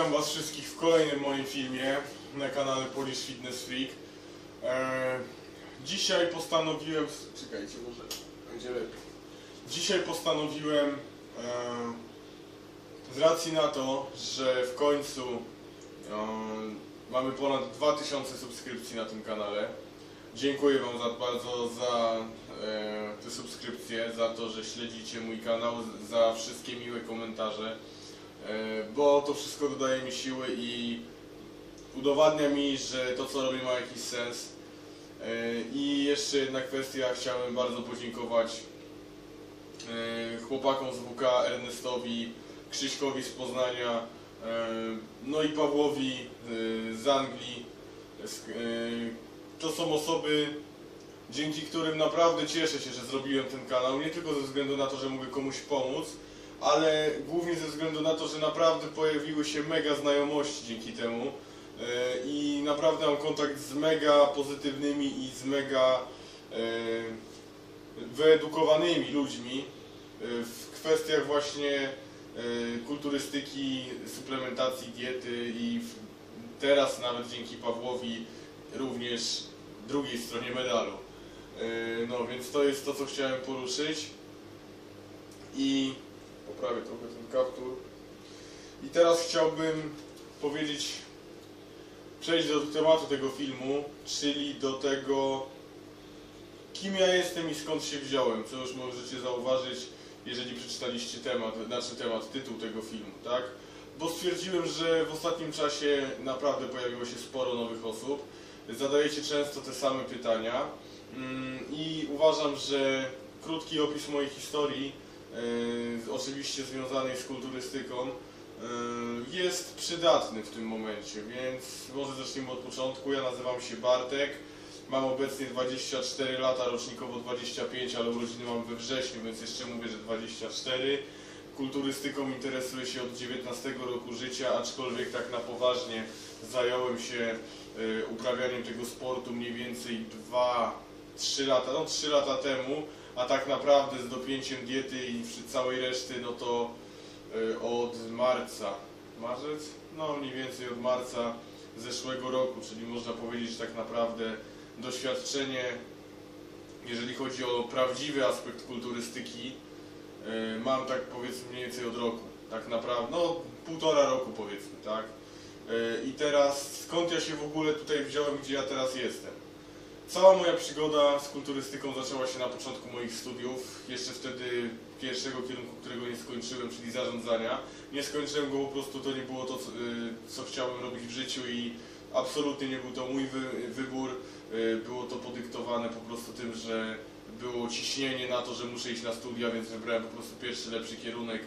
Witam Was wszystkich w kolejnym moim filmie na kanale Polish Fitness Freak. E, dzisiaj postanowiłem... Czekajcie, może będzie lepiej. Dzisiaj postanowiłem e, z racji na to, że w końcu e, mamy ponad 2000 subskrypcji na tym kanale. Dziękuję Wam za, bardzo za e, te subskrypcje, za to, że śledzicie mój kanał, za wszystkie miłe komentarze. E, bo to wszystko dodaje mi siły i udowadnia mi, że to co robię ma jakiś sens. E, I jeszcze jedna kwestia, chciałem bardzo podziękować e, chłopakom z WK, Ernestowi, Krzyśkowi z Poznania, no i Pawłowi z Anglii. To są osoby, dzięki którym naprawdę cieszę się, że zrobiłem ten kanał, nie tylko ze względu na to, że mogę komuś pomóc, ale głównie ze względu na to, że naprawdę pojawiły się mega znajomości dzięki temu E, i naprawdę mam kontakt z mega pozytywnymi i z mega e, wyedukowanymi ludźmi e, w kwestiach właśnie kulturystyki, suplementacji, diety i teraz nawet dzięki Pawłowi również drugiej stronie medalu. No więc to jest to, co chciałem poruszyć i poprawię trochę ten kaptur. I teraz chciałbym powiedzieć, przejść do tematu tego filmu, czyli do tego, kim ja jestem i skąd się wziąłem, co już możecie zauważyć, jeżeli przeczytaliście temat, znaczy temat, tytuł tego filmu, tak? Bo stwierdziłem, że w ostatnim czasie naprawdę pojawiło się sporo nowych osób, zadajecie często te same pytania mm, i uważam, że krótki opis mojej historii, oczywiście związanej z kulturystyką, e, jest przydatny w tym momencie, więc może zacznijmy od początku. Ja nazywam się Bartek, mam obecnie 24 lata, rocznikowo 25, ale urodziny mam we wrześniu, więc jeszcze mówię, że 24. Kulturystyką interesuję się od 19 roku życia, aczkolwiek tak na poważnie zająłem się e, uprawianiem tego sportu mniej więcej 2-3 lata, no 3 lata temu, a tak naprawdę z dopięciem diety i przy całej reszty, no to e, od marca, marzec? No mniej więcej od marca zeszłego roku, czyli można powiedzieć, że tak naprawdę doświadczenie, jeżeli chodzi o prawdziwy aspekt kulturystyki, e, mam tak powiedzmy mniej więcej od roku, tak naprawdę, no półtora roku powiedzmy, tak? E, I teraz skąd ja się w ogóle tutaj wziąłem, gdzie ja teraz jestem? Cała moja przygoda z kulturystyką zaczęła się na początku moich studiów, jeszcze wtedy pierwszego kierunku, którego nie skończyłem, czyli zarządzania. Nie skończyłem go po prostu, to nie było to, co, y, chciałem robić w życiu i absolutnie nie był to mój wy, wybór. Y, Było to podyktowane po prostu tym, że było ciśnienie na to, że muszę iść na studia, więc wybrałem po prostu pierwszy, lepszy kierunek.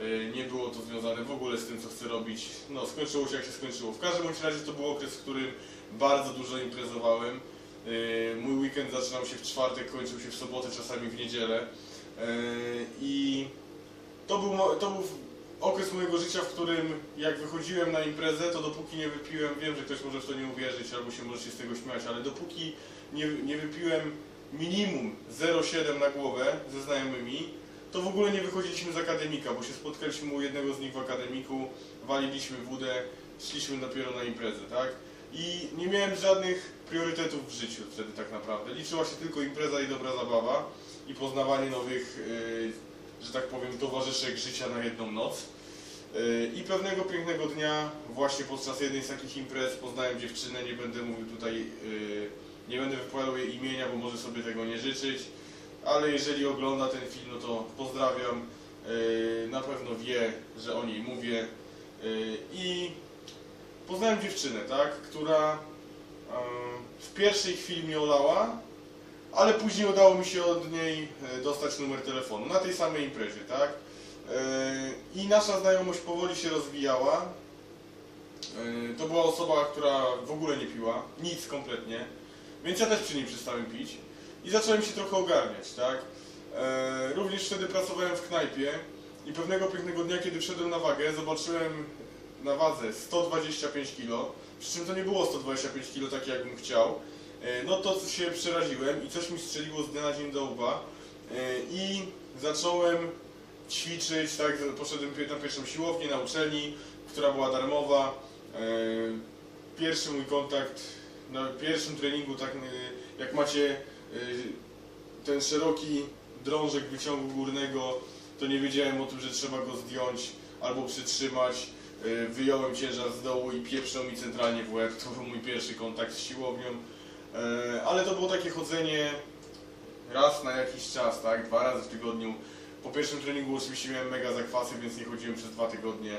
Y, Nie było to związane w ogóle z tym, co chcę robić. No, skończyło się jak się skończyło. W każdym razie to był okres, w którym bardzo dużo imprezowałem. Yy, Mój weekend zaczynał się w czwartek, kończył się w sobotę, czasami w niedzielę. Yy, I to był, to był okres mojego życia, w którym jak wychodziłem na imprezę, to dopóki nie wypiłem, wiem, że ktoś może w to nie uwierzyć albo się może się z tego śmiać, ale dopóki nie, nie wypiłem minimum 0,7 na głowę ze znajomymi, to w ogóle nie wychodziliśmy z akademika, bo się spotkaliśmy u jednego z nich w akademiku, waliliśmy wódę, szliśmy dopiero na imprezę, tak? I nie miałem żadnych priorytetów w życiu wtedy tak naprawdę. Liczyła się tylko impreza i dobra zabawa i poznawanie nowych, yy, że tak powiem, towarzyszek życia na jedną noc. Yy, I pewnego pięknego dnia, właśnie podczas jednej z takich imprez, poznałem dziewczynę, nie będę mówił tutaj, yy, nie będę wypowiadał jej imienia, bo może sobie tego nie życzyć, ale jeżeli ogląda ten film, no to pozdrawiam. Na pewno wie, że o niej mówię. I poznałem dziewczynę, tak, która w pierwszej chwili mnie olała, ale później udało mi się od niej e, dostać numer telefonu na tej samej imprezie, tak? E, I nasza znajomość powoli się rozwijała. E, To była osoba, która w ogóle nie piła, nic kompletnie, więc ja też przy niej przestałem pić i zacząłem się trochę ogarniać, tak? Również wtedy pracowałem w knajpie i pewnego pięknego dnia, kiedy wszedłem na wagę, zobaczyłem na wadze 125 kg, przy czym to nie było 125 kg takie jakbym chciał, e, no to się przeraziłem i coś mi strzeliło z dnia na dzień do łba e, i zacząłem ćwiczyć, tak, poszedłem na pierwszą siłownię na uczelni, która była darmowa. E, Pierwszy mój kontakt na pierwszym treningu, tak jak macie ten szeroki drążek wyciągu górnego, to nie wiedziałem o tym, że trzeba go zdjąć albo przytrzymać. E, Wyjąłem ciężar z dołu i pieprzął mi centralnie w łeb. To był mój pierwszy kontakt z siłownią. E, Ale to było takie chodzenie raz na jakiś czas, tak? Dwa razy w tygodniu. Po pierwszym treningu oczywiście miałem mega zakwasy, więc nie chodziłem przez dwa tygodnie. E,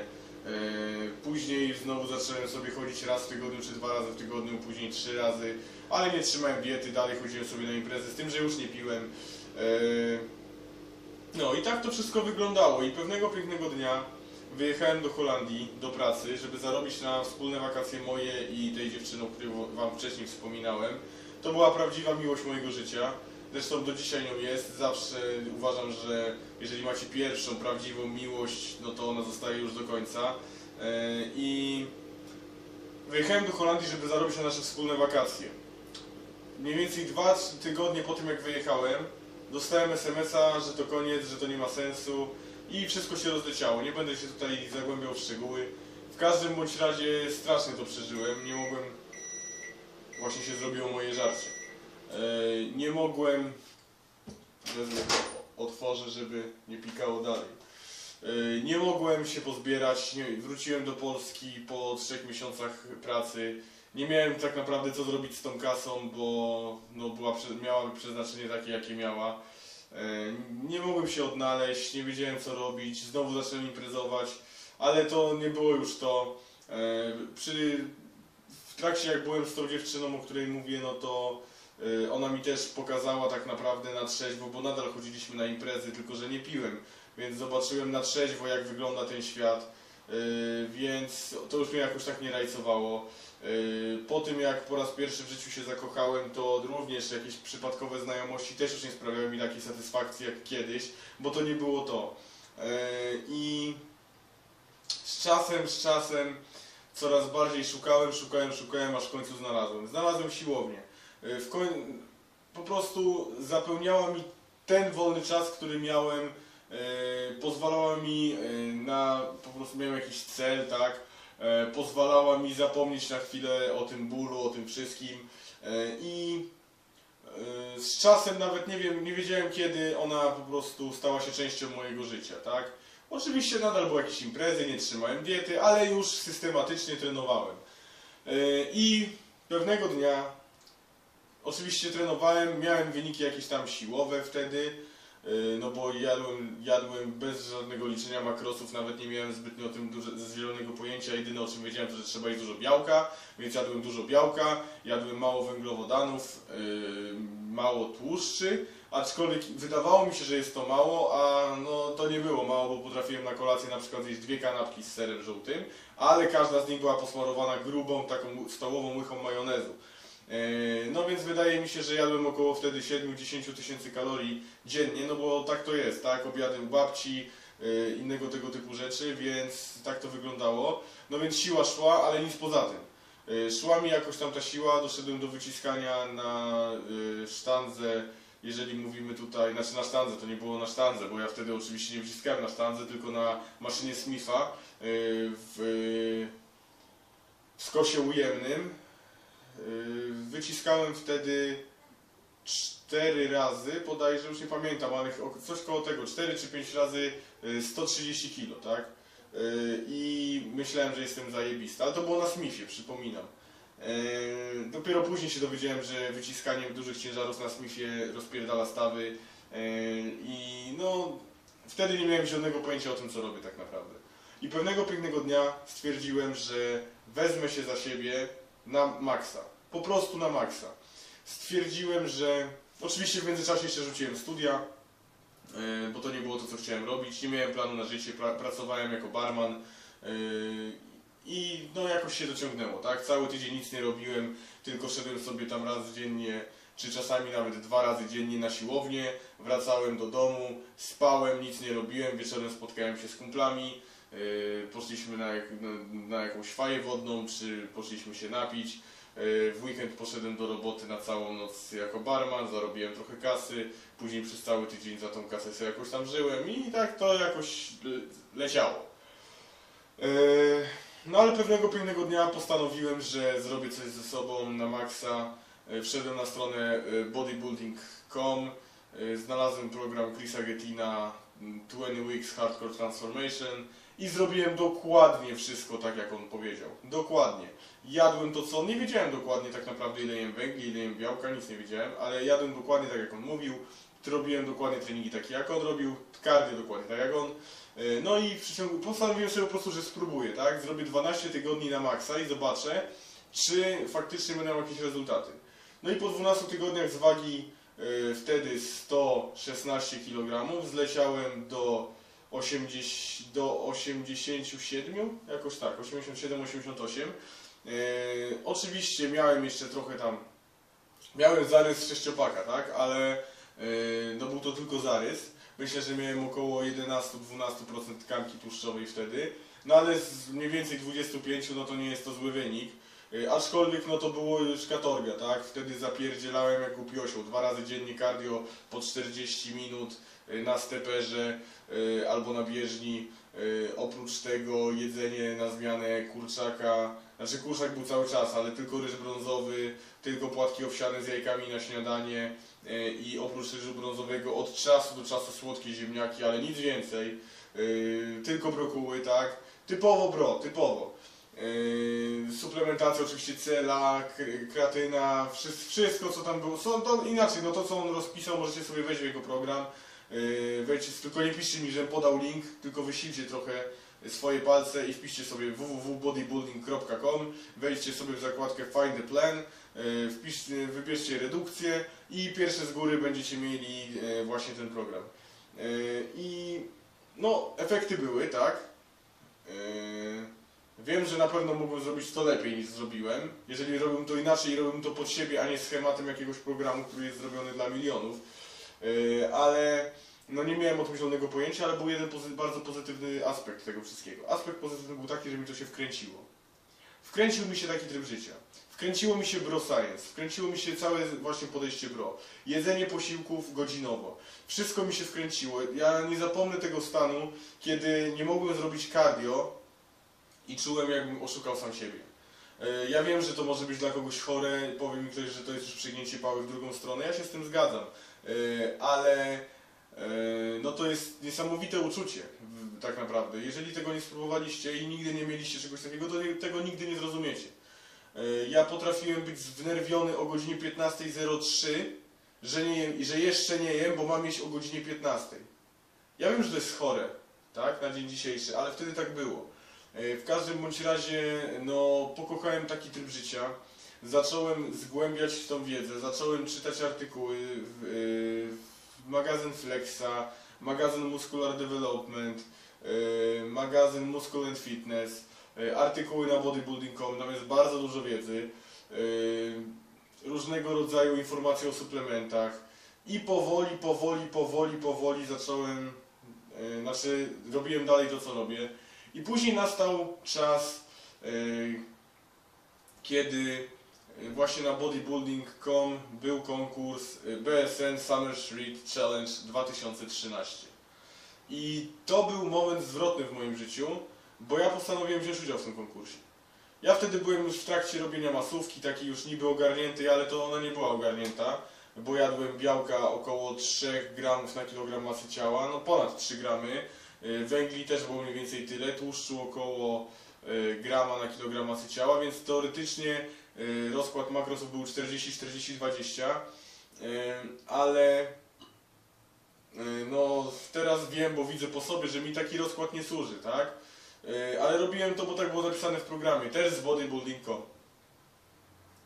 Później znowu zacząłem sobie chodzić raz w tygodniu, czy dwa razy w tygodniu, później trzy razy, ale nie trzymałem diety, dalej chodziłem sobie na imprezy, z tym, że już nie piłem. No i tak to wszystko wyglądało i pewnego pięknego dnia wyjechałem do Holandii, do pracy, żeby zarobić na wspólne wakacje moje i tej dziewczyny, o której Wam wcześniej wspominałem. To była prawdziwa miłość mojego życia. Zresztą do dzisiaj nią jest. Zawsze uważam, że jeżeli macie pierwszą prawdziwą miłość, no to ona zostaje już do końca. E, I wyjechałem do Holandii, żeby zarobić na nasze wspólne wakacje. Mniej więcej dwa tygodnie po tym, jak wyjechałem, dostałem SMS-a, że to koniec, że to nie ma sensu i wszystko się rozleciało. Nie będę się tutaj zagłębiał w szczegóły. W każdym bądź razie strasznie to przeżyłem. Nie mogłem. Właśnie się zrobiło moje żarcie. E, Nie mogłem. Otworzę, żeby nie pikało dalej. E, Nie mogłem się pozbierać. Nie, wróciłem do Polski po trzech miesiącach pracy. Nie miałem tak naprawdę co zrobić z tą kasą, bo no, była, miała przeznaczenie takie, jakie miała. E, Nie mogłem się odnaleźć, nie wiedziałem co robić, znowu zacząłem imprezować, ale to nie było już to. E, Przy, w trakcie jak byłem z tą dziewczyną, o której mówię, no to e, ona mi też pokazała tak naprawdę na trzeźwo, bo nadal chodziliśmy na imprezy, tylko że nie piłem, więc zobaczyłem na trzeźwo jak wygląda ten świat, więc to już mnie jakoś tak nie rajcowało. Yy, Po tym jak po raz pierwszy w życiu się zakochałem, to również jakieś przypadkowe znajomości też już nie sprawiały mi takiej satysfakcji jak kiedyś, bo to nie było to. Yy, I z czasem, z czasem coraz bardziej szukałem, szukałem, szukałem, aż w końcu znalazłem. Znalazłem siłownię. Yy, koń... Po prostu zapełniała mi ten wolny czas, który miałem, pozwalała mi na, po prostu miałem jakiś cel, tak? E, pozwalała mi zapomnieć na chwilę o tym bólu, o tym wszystkim e, i e, z czasem nawet nie wiem, nie wiedziałem kiedy ona po prostu stała się częścią mojego życia, tak? Oczywiście nadal były jakieś imprezy, nie trzymałem diety, ale już systematycznie trenowałem. I pewnego dnia oczywiście trenowałem, miałem wyniki jakieś tam siłowe wtedy, no bo jadłem, jadłem bez żadnego liczenia makrosów, nawet nie miałem zbytnio o tym duże, zielonego pojęcia. Jedyne o czym wiedziałem to, że trzeba jeść dużo białka, więc jadłem dużo białka, jadłem mało węglowodanów, yy, mało tłuszczy, aczkolwiek wydawało mi się, że jest to mało, a no to nie było mało, bo potrafiłem na kolację na przykład zjeść dwie kanapki z serem żółtym, ale każda z nich była posmarowana grubą, taką stołową łychą majonezu. Yy, No więc wydaje mi się, że jadłem około wtedy 7-10 tysięcy kalorii dziennie, no bo tak to jest, tak? Obiady u babci, yy, innego tego typu rzeczy, więc tak to wyglądało. No więc siła szła, ale nic poza tym. Yy, Szła mi jakoś tam ta siła, doszedłem do wyciskania na sztandze, jeżeli mówimy tutaj, znaczy na sztandze, to nie było na sztandze, bo ja wtedy oczywiście nie wyciskałem na sztandze, tylko na maszynie Smitha w skosie ujemnym. Yy, Wyciskałem wtedy cztery razy, bodajże już nie pamiętam, ale coś koło tego, 4 czy 5 razy yy, 130 kg, tak? Yy, I myślałem, że jestem zajebisty, ale to było na Smithie, przypominam. Yy, Dopiero później się dowiedziałem, że wyciskanie dużych ciężarów na Smithie rozpierdala stawy yy, i no wtedy nie miałem zielonego pojęcia o tym, co robię tak naprawdę. I pewnego pięknego dnia stwierdziłem, że wezmę się za siebie na maksa. Po prostu na maksa. Stwierdziłem, że oczywiście w międzyczasie jeszcze rzuciłem studia, yy, bo to nie było to, co chciałem robić. Nie miałem planu na życie, pra pracowałem jako barman yy, i no jakoś się dociągnęło, tak? Cały tydzień nic nie robiłem, tylko szedłem sobie tam raz dziennie, czy czasami nawet dwa razy dziennie na siłownię, wracałem do domu, spałem, nic nie robiłem, wieczorem spotkałem się z kumplami, poszliśmy na, na, jakąś faję wodną, czy poszliśmy się napić. Yy, W weekend poszedłem do roboty na całą noc jako barman, zarobiłem trochę kasy, później przez cały tydzień za tą kasę sobie jakoś tam żyłem i tak to jakoś le- leciało. E, No ale pewnego pięknego dnia postanowiłem, że zrobię coś ze sobą na maksa. E, Wszedłem na stronę e, bodybuilding.com, e, znalazłem program Chrisa Gettina mm, 20 Weeks Hardcore Transformation i zrobiłem dokładnie wszystko tak, jak on powiedział. Dokładnie. Jadłem to, co nie wiedziałem dokładnie tak naprawdę ile jem węgli, ile jem białka, nic nie wiedziałem, ale jadłem dokładnie tak, jak on mówił. Robiłem dokładnie treningi takie, jak on robił, cardio dokładnie tak, jak on. E, No i postanowiłem sobie po prostu, że spróbuję, tak? Zrobię 12 tygodni na maksa i zobaczę, czy faktycznie miał jakieś rezultaty. No i po 12 tygodniach z wagi e, wtedy 116 kg zleciałem do 80, do 87, jakoś tak, 87-88. E, oczywiście miałem jeszcze trochę tam, miałem zarys sześciopaka, tak, ale e, no był to tylko zarys. Myślę, że miałem około 11-12% tkanki tłuszczowej wtedy, no ale z mniej więcej 25, no to nie jest to zły wynik. E, Aczkolwiek no to było już katorga, tak? Wtedy zapierdzielałem jak głupi osioł. Dwa razy dziennie cardio po 40 minut na steperze e, albo na bieżni. E, Oprócz tego jedzenie na zmianę kurczaka. Znaczy kurczak był cały czas, ale tylko ryż brązowy, tylko płatki owsiane z jajkami na śniadanie i oprócz ryżu brązowego od czasu do czasu słodkie ziemniaki, ale nic więcej. Tylko brokuły, tak? Typowo bro, typowo. Suplementacja oczywiście cela, kreatyna, wszy- wszystko co tam było. Są to inaczej, no to co on rozpisał, możecie sobie wejść w jego program. Yy, Wejdźcie, tylko nie piszcie mi, że podał link, tylko wysilcie trochę swoje palce i wpiszcie sobie www.bodybuilding.com, wejdźcie sobie w zakładkę Find the Plan, yy, wpiszcie, wybierzcie redukcję i pierwsze z góry będziecie mieli yy, właśnie ten program. I no, efekty były, tak? Wiem, że na pewno mógłbym zrobić to lepiej niż zrobiłem, jeżeli robiłbym to inaczej i robiłbym to pod siebie, a nie schematem jakiegoś programu, który jest zrobiony dla milionów. Yy, ale no nie miałem o tym zielonego pojęcia, ale był jeden pozy bardzo pozytywny aspekt tego wszystkiego. Aspekt pozytywny był taki, że mi to się wkręciło. Wkręcił mi się taki tryb życia. Wkręciło mi się bro science, wkręciło mi się całe właśnie podejście bro. Jedzenie posiłków godzinowo. Wszystko mi się wkręciło. Ja nie zapomnę tego stanu, kiedy nie mogłem zrobić cardio, i czułem, jakbym oszukał sam siebie. E, Ja wiem, że to może być dla kogoś chore, powie mi ktoś, że to jest już przygnięcie pały w drugą stronę, ja się z tym zgadzam, E, ale e, no to jest niesamowite uczucie tak naprawdę. Jeżeli tego nie spróbowaliście i nigdy nie mieliście czegoś takiego, to tego nigdy nie zrozumiecie. E, Ja potrafiłem być wnerwiony o godzinie 15.03, że że jeszcze nie jem, bo mam jeść o godzinie 15. Ja wiem, że to jest chore, tak, na dzień dzisiejszy, ale wtedy tak było. E, W każdym bądź razie, no, pokochałem taki tryb życia. Zacząłem zgłębiać tą wiedzę, zacząłem czytać artykuły w, e, w magazyn Flexa, magazyn Muscular Development, e, magazyn Muscle and Fitness, e, artykuły na bodybuilding.com, tam jest bardzo dużo wiedzy, różnego rodzaju informacje o suplementach i powoli, powoli, powoli, powoli zacząłem, znaczy robiłem dalej to, co robię. I później nastał czas, kiedy właśnie na bodybuilding.com był konkurs e, BSN Summer Street Challenge 2013. I to był moment zwrotny w moim życiu, bo ja postanowiłem wziąć udział w tym konkursie. Ja wtedy byłem już w trakcie robienia masówki, takiej już niby ogarniętej, ale to ona nie była ogarnięta, bo jadłem białka około 3 gramów na kilogram masy ciała, no ponad 3 gramy, Y, Węgli też było mniej więcej tyle, tłuszczu około y, grama na kilogram masy ciała, więc teoretycznie y, rozkład makrosów był 40-40-20, y, ale y, no teraz wiem, bo widzę po sobie, że mi taki rozkład nie służy, tak? Y, Ale robiłem to, bo tak było napisane w programie, też z bodybuilding.com.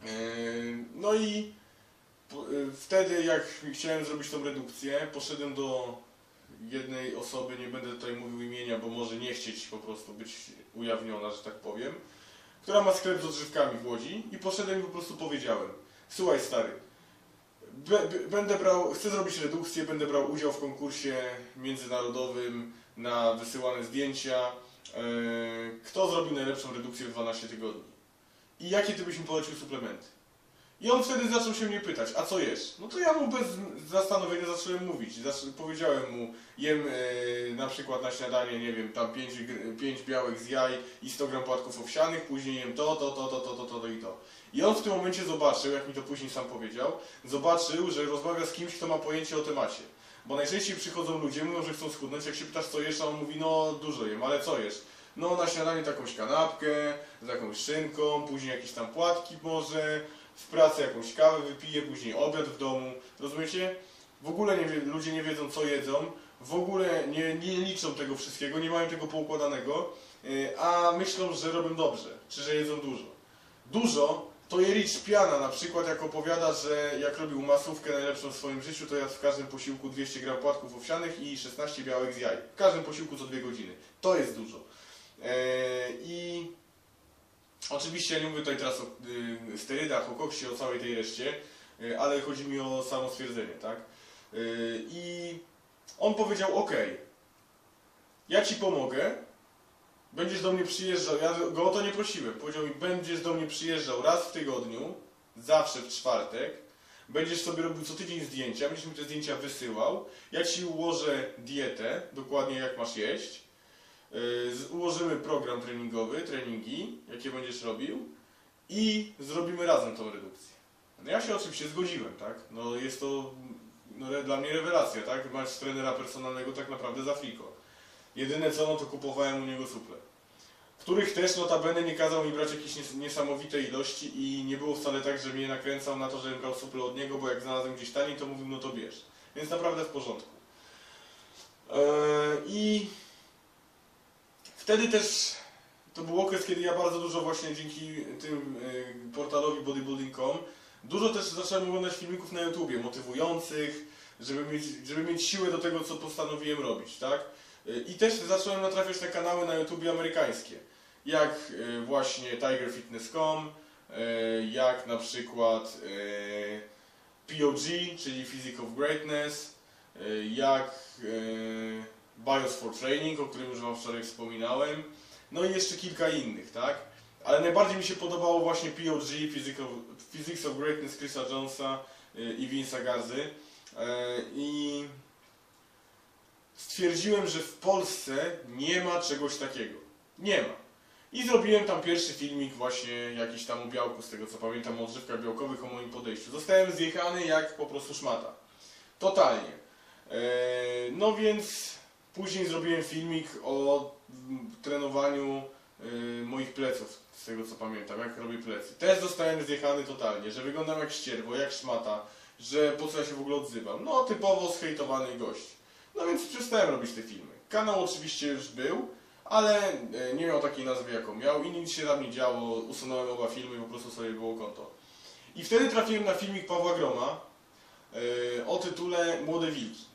Y, No i y, wtedy jak chciałem zrobić tą redukcję, poszedłem do jednej osoby, nie będę tutaj mówił imienia, bo może nie chcieć po prostu być ujawniona, że tak powiem, która ma sklep z odżywkami w Łodzi i poszedłem i po prostu powiedziałem, słuchaj stary, będę brał, chcę zrobić redukcję, będę brał udział w konkursie międzynarodowym na wysyłane zdjęcia, e, kto zrobił najlepszą redukcję w 12 tygodni i jakie ty byś mi polecił suplementy. I on wtedy zaczął się mnie pytać, a co jesz? No to ja mu bez zastanowienia zacząłem mówić. Powiedziałem mu, jem e, na przykład na śniadanie, nie wiem, tam 5, pięć białek z jaj i 100 gram płatków owsianych, później jem to, to, to, to, to, to, to, to i to. I on w tym momencie zobaczył, jak mi to później sam powiedział, zobaczył, że rozmawia z kimś, kto ma pojęcie o temacie. Bo najczęściej przychodzą ludzie, mówią, że chcą schudnąć, jak się pytasz co jesz, a on mówi, no dużo jem, ale co jesz? No na śniadanie takąś kanapkę, z jakąś szynką, później jakieś tam płatki może, w pracy jakąś kawę wypije, później obiad w domu, rozumiecie? W ogóle nie ludzie nie wiedzą co jedzą, w ogóle nie, nie liczą tego wszystkiego, nie mają tego poukładanego, yy, a myślą, że robią dobrze, czy że jedzą dużo. Dużo to Jericz Piana na przykład, jak opowiada, że jak robił masówkę najlepszą w swoim życiu, to jadł w każdym posiłku 200 gram płatków owsianych i 16 białek z jaj. W każdym posiłku co dwie godziny. To jest dużo. Eee, I oczywiście ja nie mówię tutaj teraz o y, sterydach, o koksie, o całej tej reszcie, y, ale chodzi mi o samo stwierdzenie, tak? Y, I on powiedział, ok, ja ci pomogę, będziesz do mnie przyjeżdżał, ja go o to nie prosiłem, powiedział mi, będziesz do mnie przyjeżdżał raz w tygodniu, zawsze w czwartek, będziesz sobie robił co tydzień zdjęcia, będziesz mi te zdjęcia wysyłał, ja ci ułożę dietę, dokładnie jak masz jeść, ułożymy program treningowy, treningi, jakie będziesz robił i zrobimy razem tą redukcję. No ja się oczywiście zgodziłem, tak? No jest to no, dla mnie rewelacja, tak? Masz trenera personalnego tak naprawdę za friko. Jedyne co, no to kupowałem u niego suple. Których też notabene nie kazał mi brać jakieś nies- niesamowite ilości i nie było wcale tak, że mnie nakręcał na to, żebym brał suple od niego, bo jak znalazłem gdzieś taniej, to mówił, no to bierz. Więc naprawdę w porządku. Eee, I Wtedy też to był okres, kiedy ja bardzo dużo właśnie dzięki tym y, portalowi bodybuilding.com dużo też zacząłem oglądać filmików na YouTubie motywujących, żeby mieć, żeby mieć siłę do tego, co postanowiłem robić, tak? Y, I też zacząłem natrafiać na kanały na YouTubie amerykańskie, jak y, właśnie tigerfitness.com, jak na przykład POG, czyli Physique of Greatness, jak Bios for Training, o którym już Wam wczoraj wspominałem, no i jeszcze kilka innych, tak? Ale najbardziej mi się podobało właśnie POG, Physics of, Greatness Chrisa Jonesa y, i Vince'a Garzy. Y, I stwierdziłem, że w Polsce nie ma czegoś takiego. Nie ma. I zrobiłem tam pierwszy filmik właśnie jakiś tam o białku, z tego co pamiętam, o odżywkach białkowych, o moim podejściu. Zostałem zjechany jak po prostu szmata. Totalnie. E, No więc później zrobiłem filmik o mm, trenowaniu y, moich pleców, z tego co pamiętam, jak robię plecy. Też zostałem zjechany totalnie, że wyglądam jak ścierwo, jak szmata, że po co ja się w ogóle odzywam. No typowo zhejtowany gość. No więc przestałem robić te filmy. Kanał oczywiście już był, ale e, nie miał takiej nazwy jaką miał i nic się tam nie działo. Usunąłem oba filmy i po prostu sobie było konto. I wtedy trafiłem na filmik Pawła Groma e, o tytule Młode Wilki.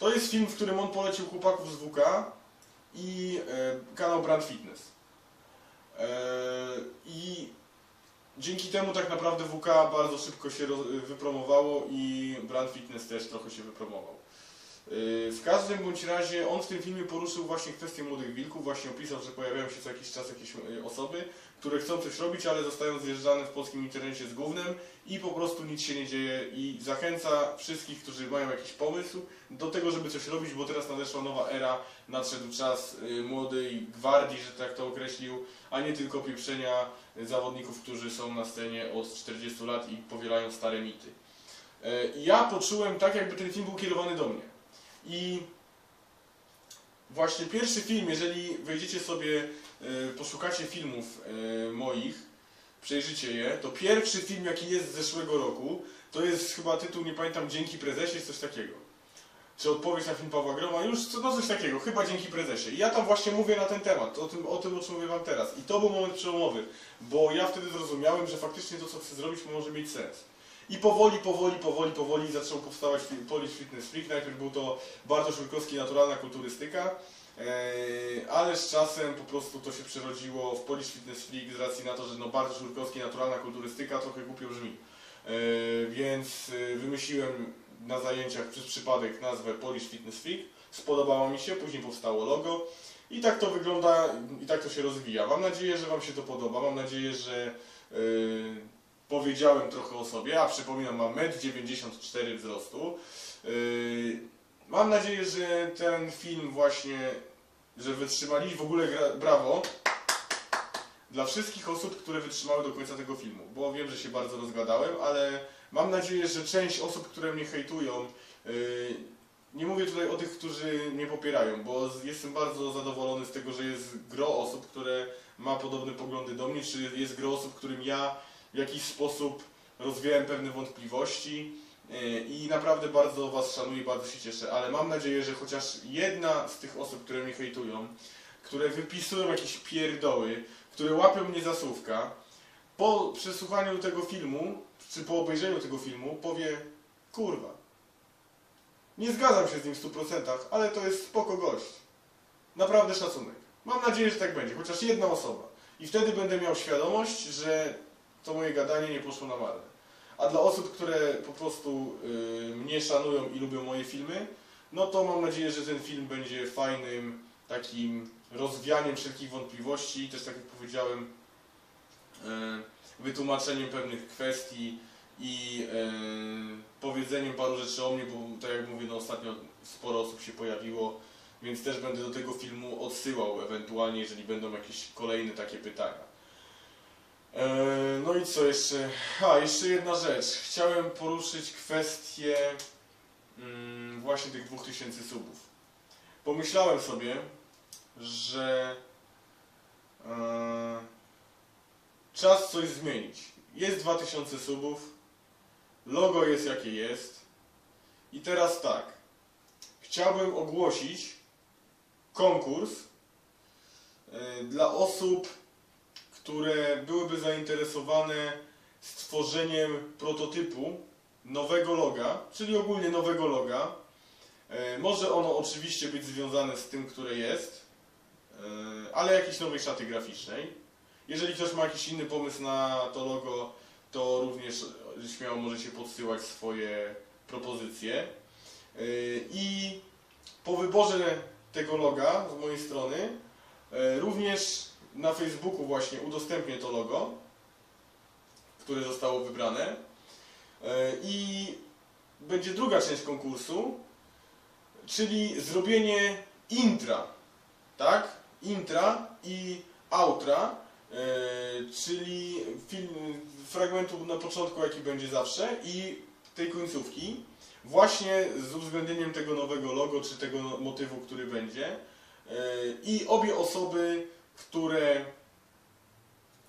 To jest film, w którym on polecił chłopaków z WK i e, kanał Brand Fitness. E, I dzięki temu tak naprawdę WK bardzo szybko się roz, wypromowało i Brand Fitness też trochę się wypromował. E, W każdym bądź razie on w tym filmie poruszył właśnie kwestię młodych wilków, właśnie opisał, że pojawiają się co jakiś czas jakieś e, osoby, które chcą coś robić, ale zostają zjeżdżane w polskim internecie z gównem i po prostu nic się nie dzieje i zachęca wszystkich, którzy mają jakiś pomysł do tego, żeby coś robić, bo teraz nadeszła nowa era, nadszedł czas y, młodej gwardii, że tak to określił, a nie tylko pieprzenia y, zawodników, którzy są na scenie od 40 lat i powielają stare mity. Ja poczułem tak, jakby ten film był kierowany do mnie. I właśnie pierwszy film, jeżeli wejdziecie sobie, y, poszukacie filmów y, moich, przejrzycie je, to pierwszy film, jaki jest z zeszłego roku, to jest chyba tytuł, nie pamiętam, Dzięki Prezesie, coś takiego. Czy odpowiedź na film Pawła Groma, już co- no coś takiego, chyba Dzięki Prezesie. I ja tam właśnie mówię na ten temat, o tym, o tym, o czym mówię Wam teraz. I to był moment przełomowy, bo ja wtedy zrozumiałem, że faktycznie to, co chcę zrobić, może mieć sens. I powoli, powoli, powoli, powoli zaczął powstawać Polish Fitness Freak. Najpierw był to Bartosz Szurkowski, naturalna kulturystyka, Eee, ale z czasem po prostu to się przerodziło w Polish Fitness Freak z racji na to, że no Bartosz Szurkowski, naturalna kulturystyka trochę głupio brzmi. Eee, więc e, wymyśliłem na zajęciach przez przypadek nazwę Polish Fitness Freak. Spodobało mi się, później powstało logo i tak to wygląda i tak to się rozwija. Mam nadzieję, że Wam się to podoba. Mam nadzieję, że powiedziałem trochę o sobie, a przypominam, mam 1,94 m wzrostu. Yy, Mam nadzieję, że ten film właśnie, że wytrzymali w ogóle brawo dla wszystkich osób, które wytrzymały do końca tego filmu, bo wiem, że się bardzo rozgadałem, ale mam nadzieję, że część osób, które mnie hejtują, yy, nie mówię tutaj o tych, którzy mnie popierają, bo jestem bardzo zadowolony z tego, że jest gro osób, które ma podobne poglądy do mnie, czy jest gro osób, którym ja w jakiś sposób rozwiałem pewne wątpliwości yy, i naprawdę bardzo Was szanuję, bardzo się cieszę, ale mam nadzieję, że chociaż jedna z tych osób, które mnie hejtują, które wypisują jakieś pierdoły, które łapią mnie za słówka, po przesłuchaniu tego filmu, czy po obejrzeniu tego filmu, powie kurwa, nie zgadzam się z nim w 100%, ale to jest spoko gość. Naprawdę szacunek. Mam nadzieję, że tak będzie, chociaż jedna osoba. I wtedy będę miał świadomość, że to moje gadanie nie poszło na marne. A dla osób, które po prostu y, mnie szanują i lubią moje filmy, no to mam nadzieję, że ten film będzie fajnym takim rozwianiem wszelkich wątpliwości, też tak jak powiedziałem, e, wytłumaczeniem pewnych kwestii i e, powiedzeniem paru rzeczy o mnie, bo tak jak mówię, no ostatnio sporo osób się pojawiło, więc też będę do tego filmu odsyłał ewentualnie, jeżeli będą jakieś kolejne takie pytania. E, No i co jeszcze? A, jeszcze jedna rzecz. Chciałem poruszyć kwestię mm, właśnie tych 2000 subów. Pomyślałem sobie, że e, czas coś zmienić. Jest 2000 subów, logo jest jakie jest i teraz tak. Chciałbym ogłosić konkurs e, dla osób, które byłyby zainteresowane stworzeniem prototypu nowego loga, czyli ogólnie nowego loga. E, Może ono oczywiście być związane z tym, które jest, e, ale jakiejś nowej szaty graficznej. Jeżeli ktoś ma jakiś inny pomysł na to logo, to również śmiało możecie podsyłać swoje propozycje. E, I po wyborze tego loga z mojej strony, również na Facebooku właśnie udostępnię to logo, które zostało wybrane. E, I będzie druga część konkursu, czyli zrobienie intra, tak? Intra i outra, e, czyli film, fragmentu na początku, jaki będzie zawsze i tej końcówki, właśnie z uwzględnieniem tego nowego logo, czy tego motywu, który będzie. E, I obie osoby, które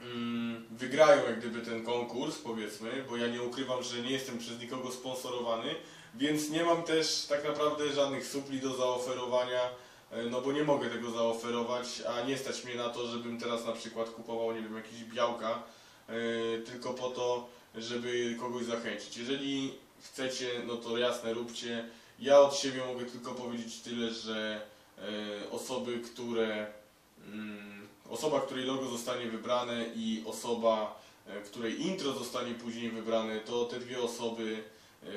mm, wygrają jak gdyby ten konkurs, powiedzmy, bo ja nie ukrywam, że nie jestem przez nikogo sponsorowany, więc nie mam też tak naprawdę żadnych supli do zaoferowania, e, no bo nie mogę tego zaoferować, a nie stać mnie na to, żebym teraz na przykład kupował, nie wiem, jakieś białka, e, tylko po to, żeby kogoś zachęcić. Jeżeli chcecie, no to jasne, róbcie. Ja od siebie mogę tylko powiedzieć tyle, że e, osoby, które mm, osoba, której logo zostanie wybrane i osoba, e, której intro zostanie później wybrane, to te dwie osoby e,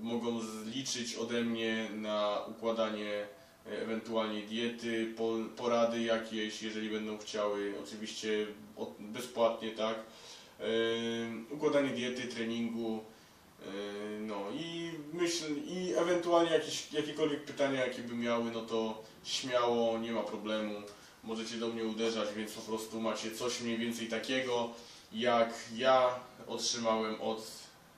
mogą zliczyć ode mnie na układanie e, ewentualnie diety, po, porady jakieś, jeżeli będą chciały, oczywiście bezpłatnie, tak. Układanie diety, treningu, no i myślę, i ewentualnie jakieś, jakiekolwiek pytania, jakie by miały, no to śmiało, nie ma problemu możecie do mnie uderzać, więc po prostu macie coś mniej więcej takiego, jak ja otrzymałem od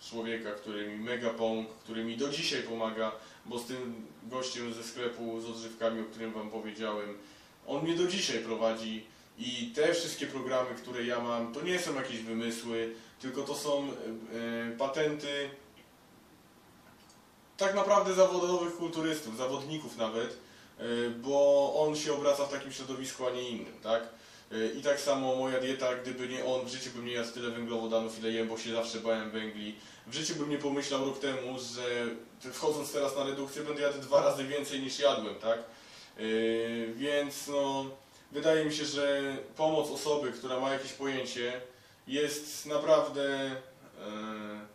człowieka, który mi mega pomógł, który mi do dzisiaj pomaga, bo z tym gościem ze sklepu z odżywkami, o którym Wam powiedziałem, on mnie do dzisiaj prowadzi i te wszystkie programy, które ja mam, to nie są jakieś wymysły, tylko to są e, patenty tak naprawdę zawodowych kulturystów, zawodników nawet, bo on się obraca w takim środowisku, a nie innym, tak? E, I tak samo moja dieta, gdyby nie on, w życiu bym nie jadł tyle węglowodanów, ile jem, bo się zawsze bałem węgli. W życiu bym nie pomyślał rok temu, że wchodząc teraz na redukcję będę jadł dwa razy więcej niż jadłem, tak? E, Więc no, wydaje mi się, że pomoc osoby, która ma jakieś pojęcie, jest naprawdę e,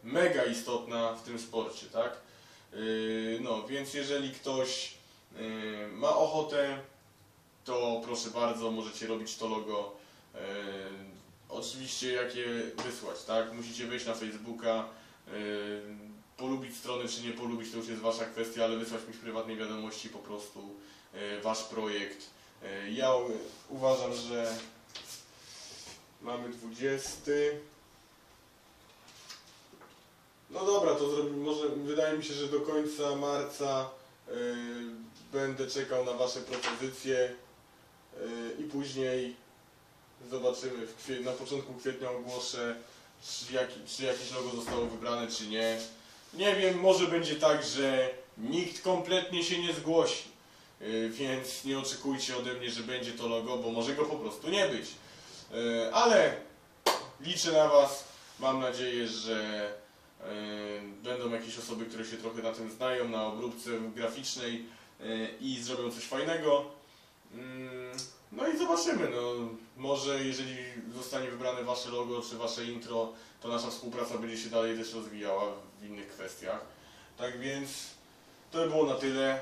mega istotna w tym sporcie, tak? No, więc jeżeli ktoś ma ochotę, to proszę bardzo, możecie robić to logo. Yy, oczywiście jakie wysłać, tak? Musicie wejść na Facebooka, yy, polubić stronę czy nie polubić, to już jest wasza kwestia, ale wysłać mi w prywatnej wiadomości po prostu wasz projekt. Ja uważam, że mamy 20. No dobra, to zrobimy, może wydaje mi się, że do końca marca będę czekał na wasze propozycje yy, i później zobaczymy, na początku kwietnia ogłoszę, czy, jaki, czy jakieś logo zostało wybrane, czy nie. Nie wiem, może będzie tak, że nikt kompletnie się nie zgłosi, yy, więc nie oczekujcie ode mnie, że będzie to logo, bo może go po prostu nie być. Yy, ale liczę na Was, mam nadzieję, że będą jakieś osoby, które się trochę na tym znają, na obróbce graficznej i zrobią coś fajnego. Mm, No i zobaczymy, no może jeżeli zostanie wybrane Wasze logo czy Wasze intro, to nasza współpraca będzie się dalej też rozwijała w innych kwestiach. Tak więc to by było na tyle.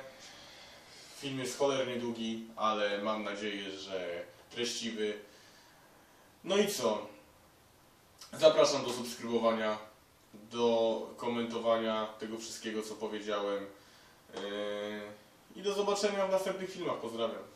Film jest cholernie długi, ale mam nadzieję, że treściwy. No i co? Zapraszam do subskrybowania, do komentowania tego wszystkiego, co powiedziałem. Yy, I do zobaczenia w następnych filmach. Pozdrawiam.